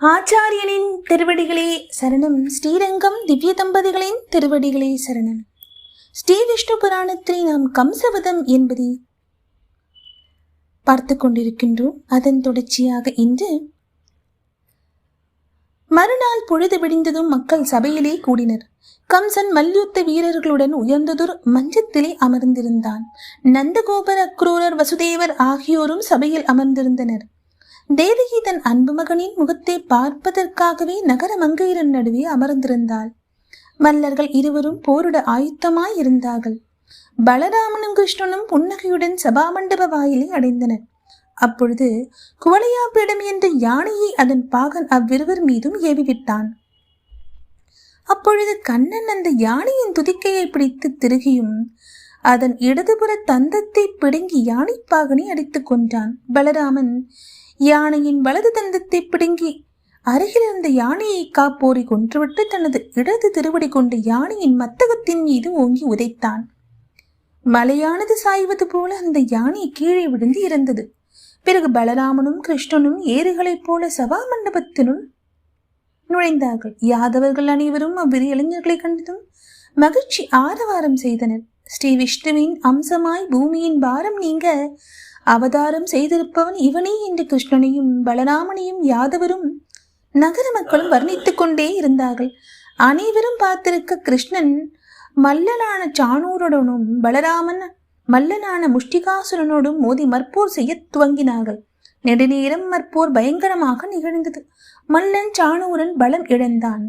ஆச்சாரியனின் திருவடிகளே சரணம். ஸ்ரீரங்கம் திவ்ய தம்பதிகளின் திருவடிகளே சரணம். ஸ்ரீ விஷ்ணு புராணத்தை நாம் கம்சவதம் என்பதை பார்த்து கொண்டிருக்கின்றோம். அதன் தொடர்ச்சியாக இன்று மறுநாள் பொழுது விடிந்ததும் மக்கள் சபையிலே கூடினர். கம்சன் மல்யுத்த வீரர்களுடன் உயர்ந்ததொரு மஞ்சத்திலே அமர்ந்திருந்தான். நந்தகோபர் அக்ரூரர் வசுதேவர் ஆகியோரும் சபையில் அமர்ந்திருந்தனர். தேவகி தன் அன்பு மகனின் முகத்தை பார்ப்பதற்காகவே நகர மங்கையரன் நடுவே அமர்ந்திருந்தாள். மல்லர்கள் இருவரும் போரிட ஆயுத்தமாய் இருந்தார்கள் பலராமனும் கிருஷ்ணனும் புன்னகையுடன் சபாமண்டப வாயிலை அடைந்தனர். அப்பொழுது குவளையாப்பிடம் என்ற யானையை அதன் பாகன் அவ்விருவர் மீதும் ஏவிவிட்டான். அப்பொழுது கண்ணன் அந்த யானையின் துதிக்கையை பிடித்து திருகியும் அதன் இடதுபுற தந்தத்தை பிடுங்கி யானைப்பாகனை அடித்துக் கொண்டான் பலராமன் யானையின் வலது தந்தத்தை பிடுங்கி அருகில் இருந்த யானையை காப்போரை கொன்றுவிட்டு தனது இடது திருவடி கொண்டு யானையின் மத்தகத்தின் மீது ஓங்கி உதைத்தான். மலையானது சாய்வது போல அந்த யானை கீழே விழுந்து இறந்தது பிறகு பலராமனும் கிருஷ்ணனும் ஏறுகளைப் போல சபா மண்டபத்தினுள் நுழைந்தார்கள். யாதவர்கள் அனைவரும் அவ்விரு இளைஞர்களை கண்டதும் மகிழ்ச்சி ஆரவாரம் செய்தனர். ஸ்ரீ விஷ்ணுவின் அம்சமாய் பூமியின் பாரம் நீங்க அவதாரம் செய்திருப்பவன் இவனே என்று கிருஷ்ணனையும் பலராமனையும் யாதவரும் நகர மக்களும் வர்ணித்துக் கொண்டே இருந்தார்கள். அனைவரும் பார்த்திருக்க கிருஷ்ணன் மல்லனான சாணூருடனும் பலராமன் மல்லனான முஷ்டிகாசுரனோடும் மோதி மற்போர் செய்ய துவங்கினார்கள். நெடுநேரம் மற்போர் பயங்கரமாக நிகழ்ந்தது. மல்லன் சாணூரன் பலம் இழந்தான்.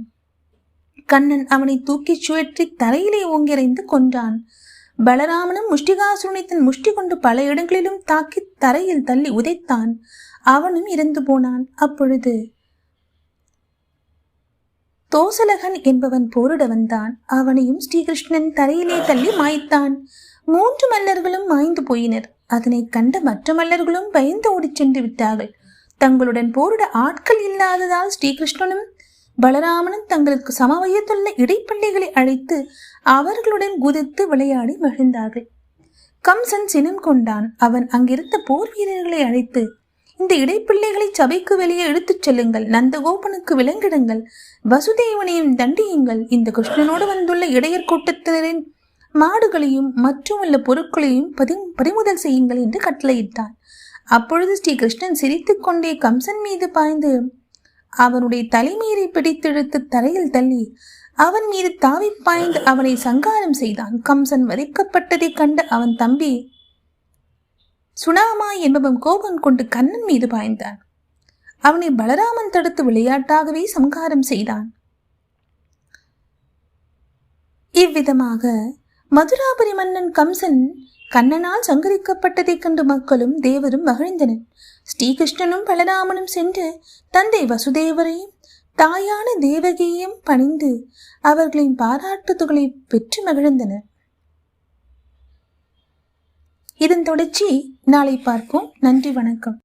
கண்ணன் அவனை தூக்கிச் சுழற்றி தரையிலே ஓங்கிறைந்து கொன்றான். பலராமனும் முஷ்டிகாசுரனை தன் முஷ்டி கொண்டு பல இடங்களிலும் தாக்கி தரையில் தள்ளி உதைத்தான். அவனும் இறந்து போனான். அப்பொழுது தோசலகன் என்பவன் போரிட வந்தான். அவனையும் ஸ்ரீகிருஷ்ணன் தரையிலே தள்ளி மாய்த்தான். மூன்று மல்லர்களும் மாய்ந்து போயினர். அதனை கண்ட மற்ற மல்லர்களும் பயந்து ஓடிச் சென்று விட்டார்கள். தங்களுடன் போரிட ஆட்கள் இல்லாததால் ஸ்ரீகிருஷ்ணனும் பலராமனும் தங்களுக்கு சமவயத்துள்ள இடைப்பள்ளிகளை அழைத்து அவர்களுடன் குதித்து விளையாடி மகிழ்ந்தார்கள். கம்சன் சினம் கொண்டான். அவன் அங்கிருந்த போர் வீரர்களை அழைத்து இந்த இடைப்பிள்ளைகளை சபைக்கு வெளியே எடுத்துச் செல்லுங்கள். நந்தகோபனுக்கு விலங்கிடுங்கள். வசுதேவனையும் தண்டியுங்கள். இந்த கிருஷ்ணனோடு வந்துள்ள இடையர் கூட்டத்தினரின் மாடுகளையும் மற்றும் உள்ள பொருட்களையும் பதி பறிமுதல் செய்யுங்கள் என்று கட்டளையிட்டான். அப்பொழுது ஸ்ரீ கிருஷ்ணன் சிரித்துக்கொண்டே கம்சன் மீது பாய்ந்து அவனுடைய தலைமீறி பிடித்திழுத்து தரையில் தள்ளி அவன் மீது தாவி பாய்ந்து அவனை சங்காரம் செய்தான். கம்சன் வதைக்கப்பட்டதைக் கண்ட அவன் தம்பி சுனாமா என்பவன் கோபம் கொண்டு கண்ணன் மீது பாய்ந்தான். அவனை பலராமன் தடுத்து விளையாட்டாகவே சங்காரம் செய்தான். இவ்விதமாக மதுராபுரி மன்னன் கம்சன் கண்ணனால் சங்கரிக்கப்பட்டதைக் கண்டு மக்களும் தேவரும் மகிழ்ந்தனர். ஸ்ரீகிருஷ்ணனும் பலராமனும் சென்று தந்தை வசுதேவரையும் தாயான தேவகியையும் பணிந்து அவர்களின் பாராட்டுத்துகளை பெற்று மகிழ்ந்தனர். இதன் தொடர்ச்சி நாளை பார்ப்போம். நன்றி வணக்கம்.